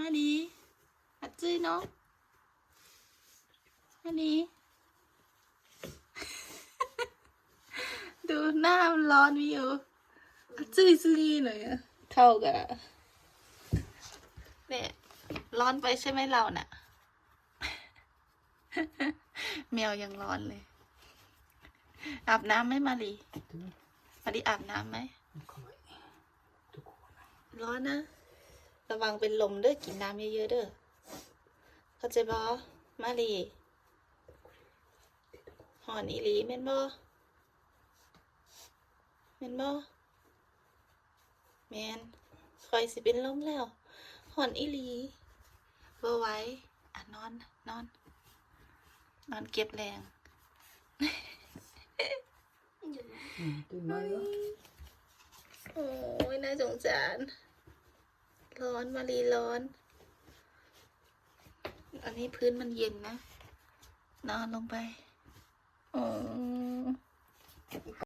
มาดีอัดจื้อเนาะมาดีดูหน้ามันร้อนวิวอัดจื้อซื้อหน่อยอะเท่ากันอะเนี่ยร้อนไปใช่ไหมเราน่ะ แมวยังร้อนเลย อาบน้ำไหมมารีมารีอาบน้ำไหมร้อนนะ ระวังเป็นลมเด้อกินน้ำเยอะๆเด้อเข้าใจบอมารีหอนอีหลีแม่นบอแม่นบอแมนคอยสิเป็นลมแล้วหอนอีหลีบ่ไหว้อะนอนนอน นอนเก็บแรงตื่นมาแล้วโอ้ยน่าสงสาร ร้อนมารีร้อน อันนี้พื้นมันเย็นนะ นอนลงไป